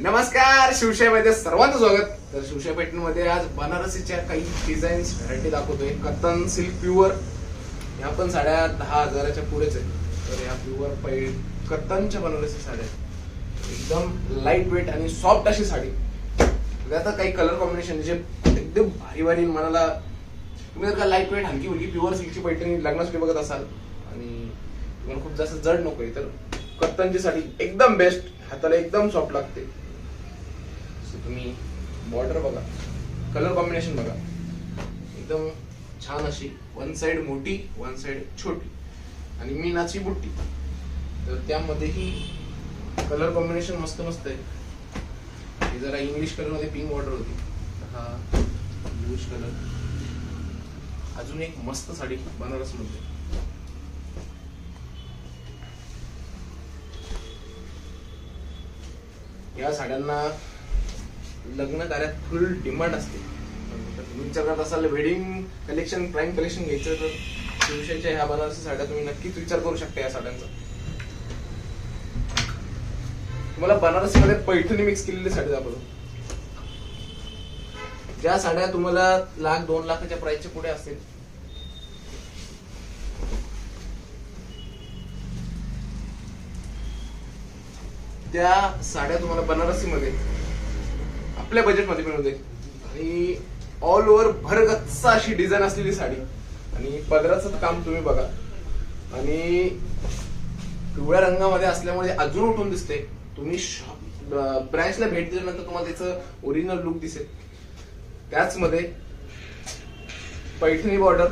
नमस्कार शिवशाहीमध्ये सर्वांचं स्वागत. तर शिवशाही पैठणीमध्ये आज बनारसीच्या काही डिझाईन्स व्हरायटी दाखवतोय. कतन सिल्क प्युअर ह्या पण साड्या दहा हजाराच्या पुढेच आहेत. तर ह्या प्युअर पै कतनच्या बनारसी साड्या आहेत. एकदम लाइट वेट आणि सॉफ्ट अशी साडी. आता काही कलर कॉम्बिनेशन जे एकदम भारी भारी मनाला तुम्ही जर का लाइट वेट हलकी मुलगी प्युअर सिल्कची पैठणी लग्नासाठी बघत असाल आणि तुम्हाला खूप जास्त जड नकोय तर कत्तनची साडी एकदम बेस्ट हाताला एकदम सॉफ्ट लागते. तुम्ही बॉर्डर बघा. कलर कॉम्बिनेशन बघा. एकदम छान अशी. वन साइड मोठी वन साइड छोटी. आणि मीनाची बुट्टी. तर त्यामध्येही कलर कॉम्बिनेशन मस्त मस्त आहे. हे जरा इंग्लिश कलरमध्ये पिंक बॉर्डर होती. हा ब्लूश कलर अजून एक मस्त साडी बनारसमध्ये. या साड्यांना लग्न कार्यात फुल डिमांड असते. तुम्ही असाल वेडिंग कलेक्शन प्राईम कलेक्शन घ्यायचं तर शिवसेनेच्या ह्या बनारसी साड्या तुम्ही नक्कीच विचार करू शकता या साड्यांचा. तुम्हाला बनारसी मध्ये पैठणी मिक्स केलेली साडी दाखवतो. ज्या साड्या तुम्हाला लाख दोन लाखाच्या प्राइसच्या पुढे असतील त्या साड्या तुम्हाला बनारसी मध्ये आपल्या बजेटमध्ये मिळून जाईल आणि ऑल ओव्हर भरगच्च अशी डिझाईन असलेली साडी. आणि पदराचं काम तुम्ही बघा. आणि पिवळ्या रंगामध्ये असल्यामुळे अजून उठून दिसते. तुम्ही ब्रँचला भेट दिल्यानंतर तुम्हाला त्याचं ओरिजिनल लुक दिसेल. त्याचमध्ये पैठणी बॉर्डर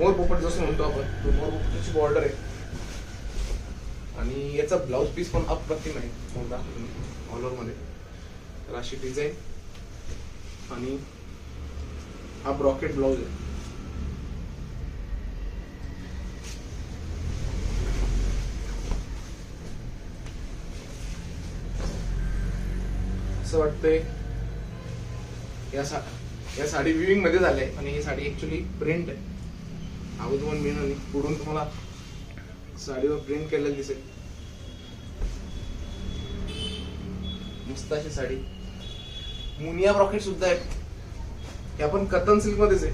मोर पोपट जसं म्हणतो आपण तो मोर पोपटची बॉर्डर आहे. आणि याचा ब्लाऊज पीस पण अप्रतिम आहे ऑल ओव्हरमध्ये. तर अशी डिझाईन आणि हा ब्रॉकेट ब्लाऊज आहे. असं वाटतंय या सा या साडी विविंगमध्ये झाले आणि ही साडी ऍक्च्युली प्रिंट आहे. अगोदर पण पुढून तुम्हाला साडीवर प्रिंट केलेलं दिसेल. मस्त अशी साडी. मुनिया ब्रॉकेट सुद्धा आहे हे आपण कतन सिल्क मध्येच आहे.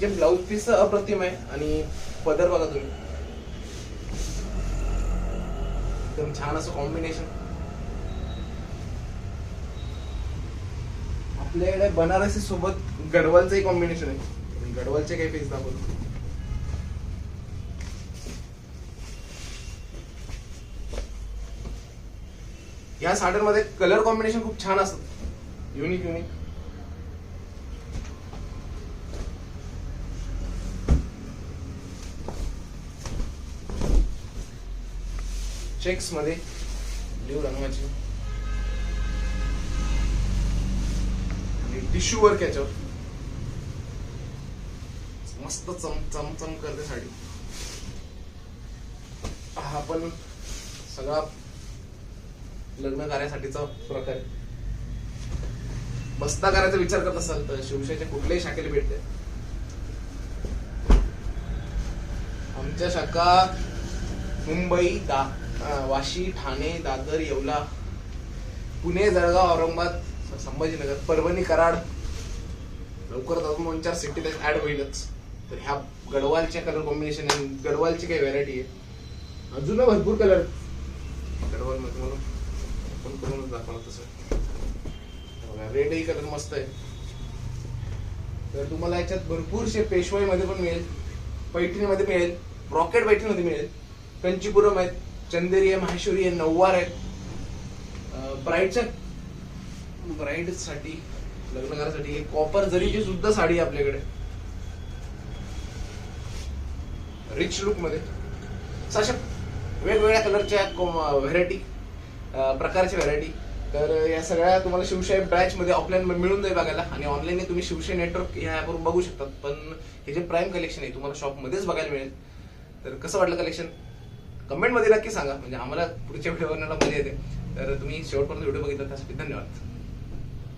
जे ब्लाउज पीस अप्रतिम आहे आणि पदर बघा तुम्ही. एकदम छान असं कॉम्बिनेशन आपल्याकडे बनारसी सोबत गडवालचंही कॉम्बिनेशन आहे. गडवालचे काही पीस दाखवतो. या साड्यांमध्ये कलर कॉम्बिनेशन खूप छान असतात युनिक युनिक चेक्समध्ये ब्ल्यू रंगाची. आणि टिश्यू वर्क याच्यावर. मस्त चम चम चम करते साडी. हा पण सगळा लग्न कार्यासाठीचा प्रकार. बस्ता करायचा विचार करत असाल तर शिवसेनेच्या कुठल्याही शाखेला भेटते आमच्या शाखा मुंबई दा वाशी ठाणे दादर येवला पुणे जळगाव औरंगाबाद संभाजीनगर परभणी कराड. लवकरच अजून दोन चार सिटी ऍड होईलच. तर ह्या गडवालच्या कलर कॉम्बिनेशन आणि गडवालची काही व्हरायटी आहे. अजून भरपूर कलर गडवाल मध्ये म्हणून. पण करूनच दाखवणार तसं. रेडही कलर मस्त आहे. तर तुम्हाला याच्यात भरपूरशे पेशवाईमध्ये पण मिळेल पैठणीमध्ये मिळेल रॉकेट पैठणीमध्ये मिळेल. कंचीपुरम आहेत चंदेरी आहे माहेश्वरी आहे नऊवार आहेत. ब्राईडच्या ब्राईडसाठी लग्न करायसाठी कॉपर जरीची सुद्धा साडी आहे आपल्याकडे. रिच लुकमध्ये. अशा वेगवेगळ्या कलरच्या व्हरायटी प्रकारची व्हरायटी तर या सगळ्या तुम्हाला शिवशाही ब्रँच मध्ये ऑफलाईन मिळून जाईल बघायला. आणि ऑनलाईन तुम्ही शिवशाही नेटवर्क या ॲपवरून बघू शकतात. पण हे जे प्राईम कलेक्शन आहे तुम्हाला शॉप मध्येच बघायला मिळेल. तर कसं वाटलं कलेक्शन कमेंटमध्ये नक्की सांगा. म्हणजे आम्हाला पुढच्या व्हिडिओ बनवायला मजा येते. तर तुम्ही शेवटपर्यंत व्हिडिओ बघितला त्यासाठी धन्यवाद.